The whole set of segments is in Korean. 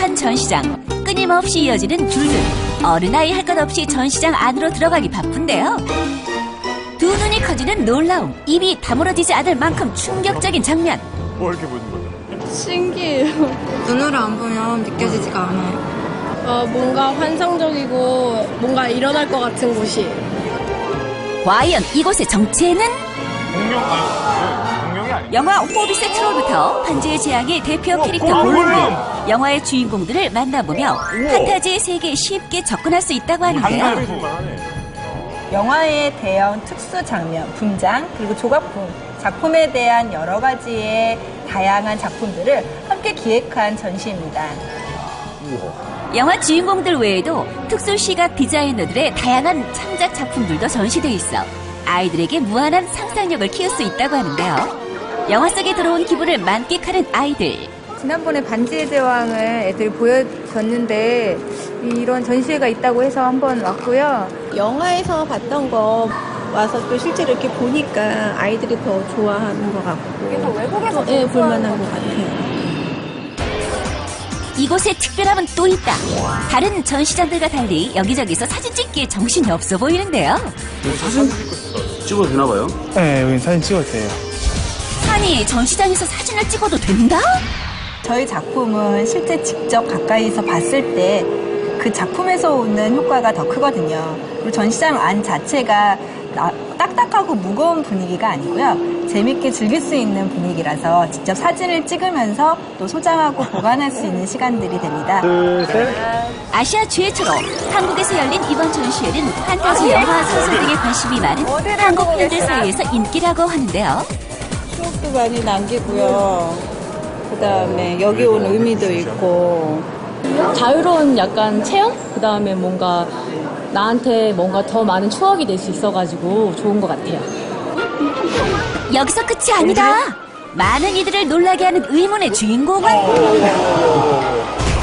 한 전시장 끊임없이 이어지는 줄들 어른아이 할 것 없이 전시장 안으로 들어가기 바쁜데요 두 눈이 커지는 놀라움 입이 다물어지지 않을 만큼 충격적인 장면 뭐 이렇게 보는 거죠? 신기해요. 눈으로 안 보면 느껴지지가 않아요. 어, 뭔가 환상적이고 뭔가 일어날 것 같은 곳이. 과연 이곳의 정체는? 공룡 아니고 영화 호빗의 트롤부터 반지의 제왕의 대표 캐릭터 골룸! 영화의 주인공들을 만나보며 판타지의 세계에 쉽게 접근할 수 있다고 하는데요. 만하네. 영화의 대형 특수 장면, 분장, 그리고 조각품, 작품에 대한 여러 가지의 다양한 작품들을 함께 기획한 전시입니다. 영화 주인공들 외에도 특수 시각 디자이너들의 다양한 창작 작품들도 전시돼 있어 아이들에게 무한한 상상력을 키울 수 있다고 하는데요. 영화 속에 들어온 기분을 만끽하는 아이들. 지난번에 반지의 제왕을 애들이 보여줬는데 이런 전시회가 있다고 해서 한번 왔고요. 영화에서 봤던 거 와서 또 실제로 이렇게 보니까 아이들이 더 좋아하는 것 같고 그래서 외국에서 또, 예, 볼만한 것 같아요. 이곳에 특별함은 또 있다. 다른 전시장들과 달리 여기저기서 사진 찍기에 정신이 없어 보이는데요. 사진 찍어도 되나 봐요? 네, 여긴 사진 찍어도 돼요. 아니, 전시장에서 사진을 찍어도 된다? 저희 작품은 실제 직접 가까이서 봤을 때 그 작품에서 오는 효과가 더 크거든요. 그리고 전시장 안 자체가 나- 딱딱하고 무거운 분위기가 아니고요. 재밌게 즐길 수 있는 분위기라서 직접 사진을 찍으면서 또 소장하고 보관할 수 있는 시간들이 됩니다. 아시아 최초로 한국에서 열린 이번 전시회는 판타지 영화 소설 등에 관심이 많은 한국 팬들 사이에서 인기라고 하는데요. 추억도 많이 남기고요. 그 다음에 여기 온 의미도 있고 자유로운 약간 체험? 그 다음에 뭔가 나한테 뭔가 더 많은 추억이 될 수 있어가지고 좋은 것 같아요. 여기서 끝이 아니다. 많은 이들을 놀라게 하는 의문의 주인공은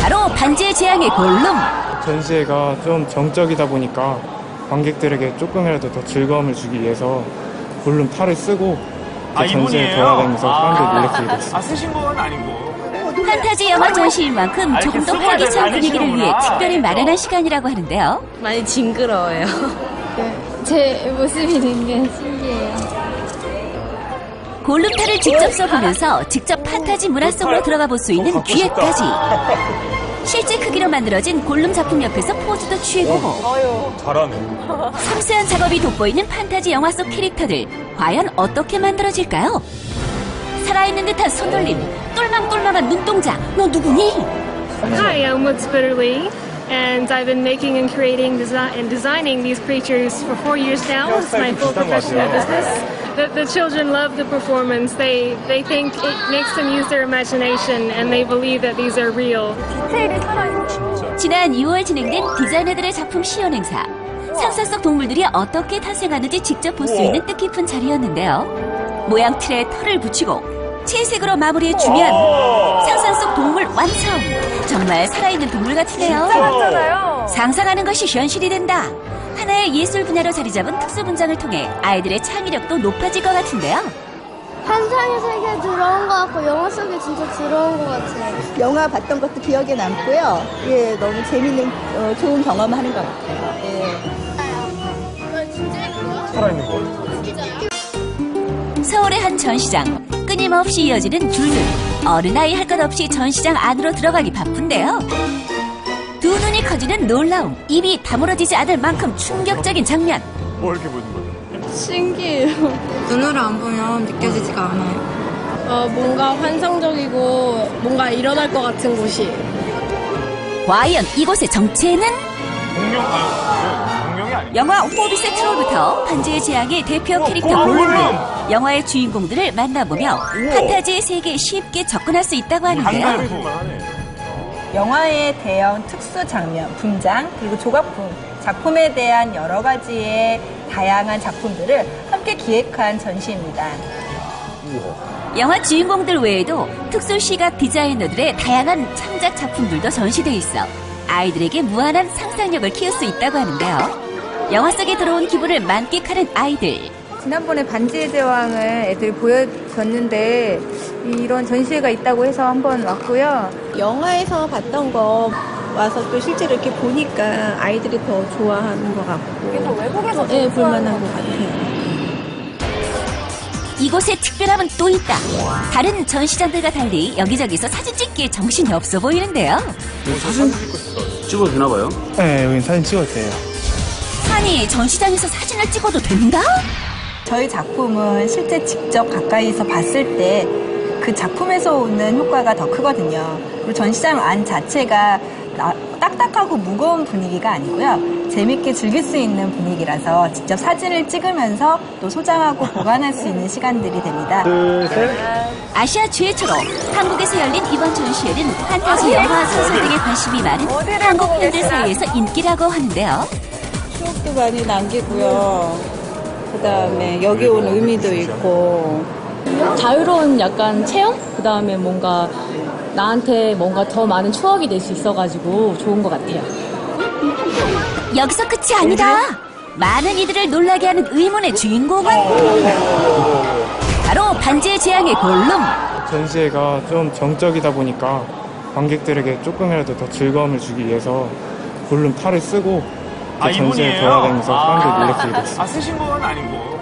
바로 반지의 제왕의 골룸. 전시회가 좀 정적이다 보니까 관객들에게 조금이라도 더 즐거움을 주기 위해서 볼륨 탈을 쓰고 아 이분이에요. 돌아다니면서 사람들 아, 됐어요. 아 쓰신 건 아니고. 판타지 영화 전시인 만큼 아, 조금 더 활기찬 분위기를 위해. 특별히 마련한 시간이라고 하는데요. 많이 징그러워요. 제 모습이 된 게 신기해요. 골룸탈을 직접 써보면서 직접 판타지 문화 속으로 들어가 볼 수 있는 기회까지. 실제 크기로 만들어진 골룸 작품 옆에서 포즈도 취해보고 잘하네. 섬세한 작업이 돋보이는 판타지 영화 속 캐릭터들 과연 어떻게 만들어질까요? 살아있는 듯한 손놀림, 똘망똘망한 눈동자, 너 누구니? Hi, I'm Woods Bitterly, and I've been making and creating desi- and designing these creatures for four years now. It's my full professional business. The, the children love the performance. They they think it makes them use their imagination, and they believe that these are real. 지난 6월 진행된 디자이너들의 작품 시연 행사. 상상 속 동물들이 어떻게 탄생하는지 직접 볼 수 있는 뜻깊은 자리였는데요. 모양 틀에 털을 붙이고 채색으로 마무리해 주면 상상 속 동물 완성! 정말 살아있는 동물 같은데요. 상상하는 것이 현실이 된다. 하나의 예술 분야로 자리 잡은 특수 분장을 통해 아이들의 창의력도 높아질 것 같은데요. 환상의 세계에 들어온 것 같고 영화 속에 진짜 들어온 것 같아요. 영화 봤던 것도 기억에 남고요. 예, 너무 재밌는 어, 좋은 경험을 하는 것 같아요. 예. 살아있는 거. 서울의 한 전시장 끊임없이 이어지는 줄들 어른아이 할 것 없이 전시장 안으로 들어가기 바쁜데요 커지는 놀라움 입이 다물어지지 않을 만큼 충격적인 장면 뭐 이렇게 보는 거죠? 신기해요. 눈으로 안 보면 느껴지지가 않아요. 어, 뭔가 환상적이고 뭔가 일어날 것 같은 곳이. 과연 이곳의 정체는? 공룡 아니 공룡이 아니고. 영화 호빗의 트롤부터 반지의 제왕의 대표 캐릭터 등 영화의 주인공들을 만나보며 판타지의 세계에 쉽게 접근할 수 있다고 하는데요. 영화의 대형 특수 장면, 분장, 그리고 조각품, 작품에 대한 여러 가지의 다양한 작품들을 함께 기획한 전시입니다. 영화 주인공들 외에도 특수 시각 디자이너들의 다양한 창작 작품들도 전시돼 있어 아이들에게 무한한 상상력을 키울 수 있다고 하는데요. 영화 속에 들어온 기분을 만끽하는 아이들. 지난번에 반지의 제왕을 애들이 보여줬는데 이런 전시회가 있다고 해서 한번 왔고요. 영화에서 봤던 거 와서 또 실제로 이렇게 보니까 아이들이 더 좋아하는 것 같고. 외국에서 예, 볼만한 것 같아요. 이곳에 특별함은 또 있다. 다른 전시장들과 달리 여기저기서 사진 찍기에 정신이 없어 보이는데요. 사진 찍어도 되나 봐요? 네, 여긴 사진 찍어도 돼요. 아니, 전시장에서 사진을 찍어도 된다? 저희 작품은 실제 직접 가까이서 봤을 때 그 작품에서 오는 효과가 더 크거든요. 그리고 전시장 안 자체가 나- 딱딱하고 무거운 분위기가 아니고요. 재밌게 즐길 수 있는 분위기라서 직접 사진을 찍으면서 또 소장하고 보관할 수 있는 시간들이 됩니다. 아시아 최초로 한국에서 열린 이번 전시회는 판타지 영화 소설 등에 관심이 많은 한국 팬들 사이에서 인기라고 하는데요. 추억도 많이 남기고요. 그 다음에 여기 온 의미도 있고. 자유로운 약간 체험? 그 다음에 뭔가 나한테 뭔가 더 많은 추억이 될 수 있어가지고 좋은 것 같아요. 여기서 끝이 아니다. 많은 이들을 놀라게 하는 의문의 주인공은 바로 반지의 제왕의 골룸. 전시회가 좀 정적이다 보니까 관객들에게 조금이라도 더 즐거움을 주기 위해서 볼륨 탈을 쓰고 아, 그 전시회? 돌아다니면서 사람들 아. 놀래키게 됐어요. 아, 쓰신 건 아니고.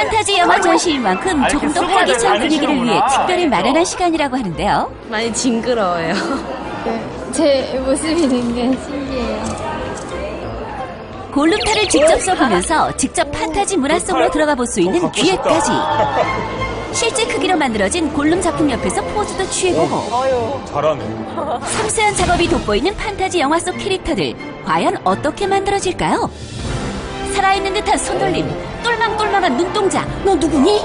판타지 영화 전시인 만큼 아, 조금 더 이렇게 활기찬 분위기를 위해. 특별히 마련한 시간이라고 하는데요. 많이 징그러워요. 제 모습이 굉장히 신기해요. 골룸탈을 직접 써보면서 직접 판타지 문화 속으로 들어가 볼 수 있는 기회까지. 실제 크기로 만들어진 골룸 작품 옆에서 포즈도 취해보고 잘하네. 섬세한 작업이 돋보이는 판타지 영화 속 캐릭터들 과연 어떻게 만들어질까요? 살아있는 듯한 손돌림, 똘망똘망한 눈동자, 너 누구니?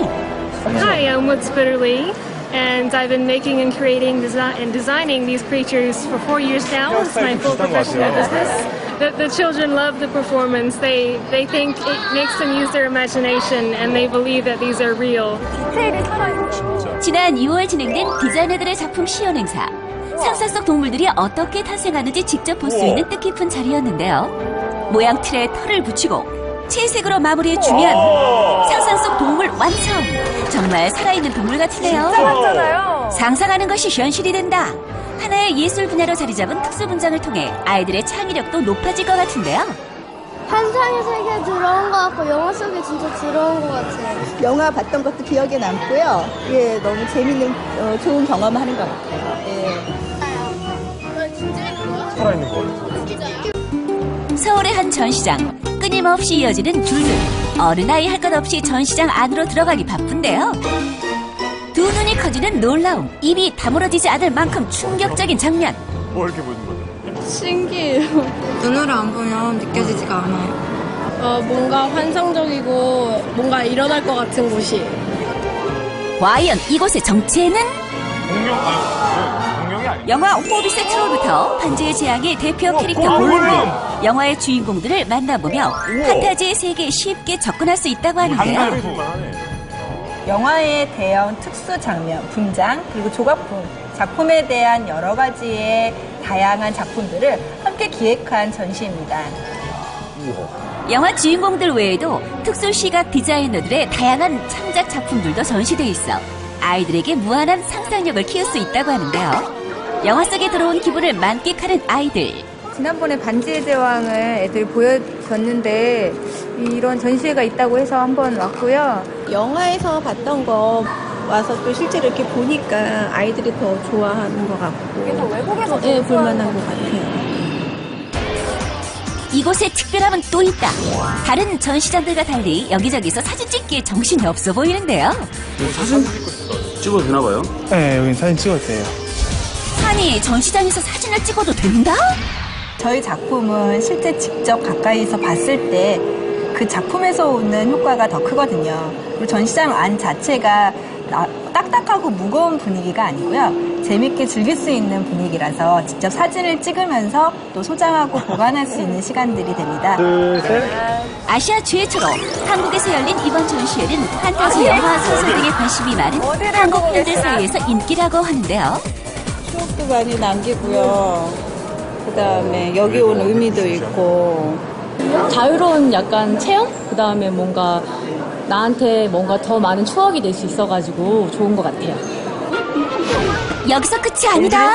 Hi, I'm Woods Bitterly, and I've been making and creating desi- and designing these creatures for four years now. It's my full professional business. The, the children love the performance. They they think it makes them use their imagination, and they believe that these are real. 지난 2월 진행된 디자이너들의 작품 시연 행사. 상상 속 동물들이 어떻게 탄생하는지 직접 볼 수 있는 뜻깊은 자리였는데요. 모양 틀에 털을 붙이고 채색으로 마무리해 주면 상상 속 동물 완성. 정말 살아있는 동물 같은데요. 상상하는 것이 현실이 된다. 하나의 예술 분야로 자리 잡은 특수 분장을 통해 아이들의 창의력도 높아질 것 같은데요. 환상의 세계에 들어온 것 같고 영화 속에 진짜 들어온 것 같아요. 영화 봤던 것도 기억에 남고요. 예, 너무 재밌는, 어, 좋은 경험을 하는 것 같아요. 예. 살아있는 거. 서울의 한 전시장 끊임없이 이어지는 줄들 어른아이 할 것 없이 전시장 안으로 들어가기 바쁜데요 두 눈이 커지는 놀라움 입이 다물어지지 않을 만큼 충격적인 장면 뭐 이렇게 보는 거죠? 신기해요. 눈으로 안 보면 느껴지지가 않아요. 어, 뭔가 환상적이고 뭔가 일어날 것 같은 곳이. 과연 이곳의 정체는? 공룡, 아. 영화 트롤부터 반지의 제왕의 대표 캐릭터 어, 골룸! 영화의 주인공들을 만나보며 판타지의 세계에 쉽게 접근할 수 있다고 하는데요 볼만하네. 영화의 대형 특수 장면, 분장, 그리고 조각품, 작품에 대한 여러 가지의 다양한 작품들을 함께 기획한 전시입니다. 영화 주인공들 외에도 특수 시각 디자이너들의 다양한 창작 작품들도 전시돼 있어 아이들에게 무한한 상상력을 키울 수 있다고 하는데요. 영화 속에 들어온 기분을 만끽하는 아이들. 지난번에 반지의 제왕을 애들이 보여줬는데 이런 전시회가 있다고 해서 한번 왔고요. 영화에서 봤던 거 와서 또 실제로 이렇게 보니까 아이들이 더 좋아하는 것 같고. 외국에서 예, 볼만한 것 같아요. 이곳에 특별함은 또 있다. 다른 전시장들과 달리 여기저기서 사진 찍기에 정신이 없어 보이는데요. 사진 찍어도 되나 봐요? 네, 여긴 사진 찍어도 돼요. 아니, 전시장에서 사진을 찍어도 된다? 저희 작품은 실제 직접 가까이서 봤을 때 그 작품에서 오는 효과가 더 크거든요. 그리고 전시장 안 자체가 나- 딱딱하고 무거운 분위기가 아니고요. 재밌게 즐길 수 있는 분위기라서 직접 사진을 찍으면서 또 소장하고 보관할 수 있는 시간들이 됩니다. 아시아 최초로 한국에서 열린 이번 전시회는 판타지 영화 소설 등에 관심이 많은 한국 팬들 사이에서 인기라고 하는데요. 추억도 많이 남기고요. 그 다음에 여기 온 의미도 있고. 자유로운 약간 체험? 그 다음에 뭔가 나한테 뭔가 더 많은 추억이 될 수 있어가지고 좋은 것 같아요. 여기서 끝이 아니다.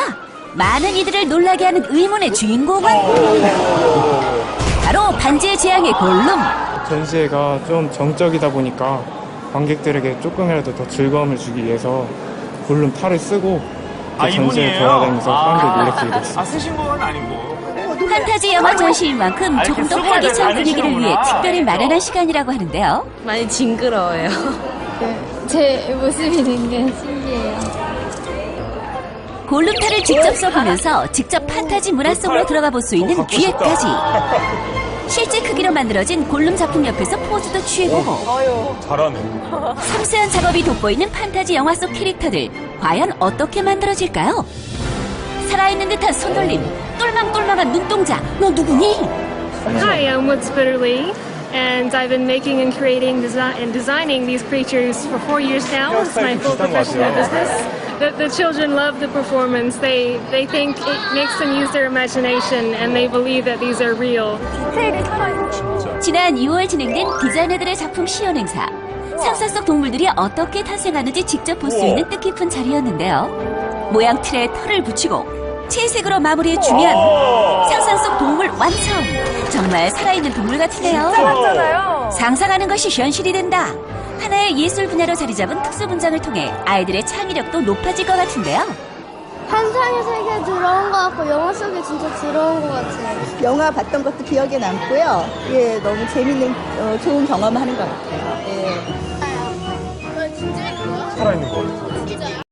많은 이들을 놀라게 하는 의문의 주인공은 바로 반지의 제왕의 골룸. 전시회가 좀 정적이다 보니까 관객들에게 조금이라도 더 즐거움을 주기 위해서 볼륨 탈을 쓰고 또 아, 이분이에요? 돌아다니면서 사람들 놀래키게 아. 아, 쓰신 건 아니고. 판타지 영화 전시인 만큼 아, 조금 더 이렇게 활기찬 분위기를 위해. 특별히 마련한 시간이라고 하는데요. 많이 징그러워요. 제 모습이 굉장히 신기해요. 골룸탈을 직접 써보면서 직접 판타지 문화 속으로 들어가 볼 수 있는 기회까지. 실제 크기로 만들어진 골룸 작품 옆에서 포즈도 취해보고 잘하네. 섬세한 작업이 돋보이는 판타지 영화 속 캐릭터들 과연 어떻게 만들어질까요? 살아있는 듯한 손놀림, 똘망똘망한 눈동자, 너 누구니? Hi, I'm Woods Bitterly, and I've been making and creating desi- and designing these creatures for four years now. It's my full professional business. The, the children love the performance. They they think it makes them use their imagination, and they believe that these are real. 지난 2월 진행된 디자이너들의 작품 시연 행사. 상사 속 동물들이 어떻게 탄생하는지 직접 볼 수 있는 뜻깊은 자리였는데요. 모양 틀에 털을 붙이고 채색으로 마무리해 주면 상상 속 동물 완성! 정말 살아있는 동물 같은데요. 상상하는 것이 현실이 된다. 하나의 예술 분야로 자리 잡은 특수 분장을 통해 아이들의 창의력도 높아질 것 같은데요. 환상의 세계에 들어온 것 같고 영화 속에 진짜 들어온 것 같아요. 영화 봤던 것도 기억에 남고요. 예, 너무 재밌는, 어, 좋은 경험을 하는 것 같아요. 예. 살아있는 거.